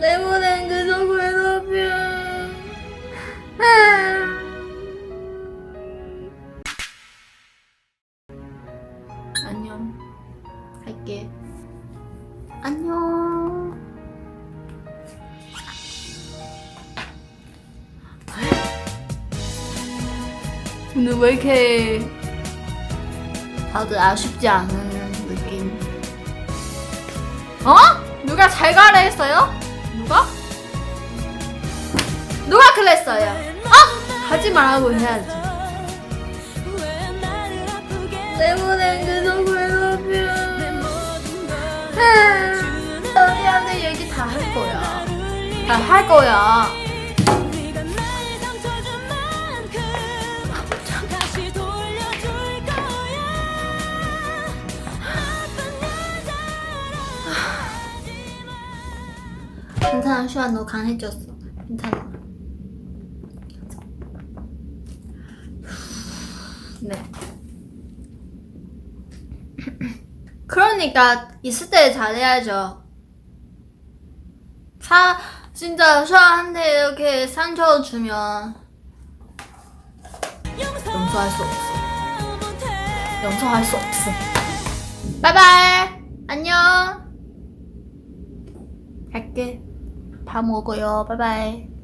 내보낸 그저 괴롭혀. 안녕. 할게. 안녕. 오늘 왜 이렇게 다들 아쉽지 않은 느낌? 어? 누가 잘 가라 했어요? 누가? 누가 그랬어요? 어? 하지 말라고 해야지. 때문에 그저 괴롭혀. 언니한테 얘기 다 할 거야. 다 할 거야. 괜찮아, 슈아 너 강해졌어. 괜찮아. 네. 그러니까 있을 때 잘해야죠. 사 진짜 슈아한테 이렇게 상처 주면 용서할 수 없어. 용서할 수 없어. 바이바이. 안녕. 갈게. 밥 먹어요. 바이바이.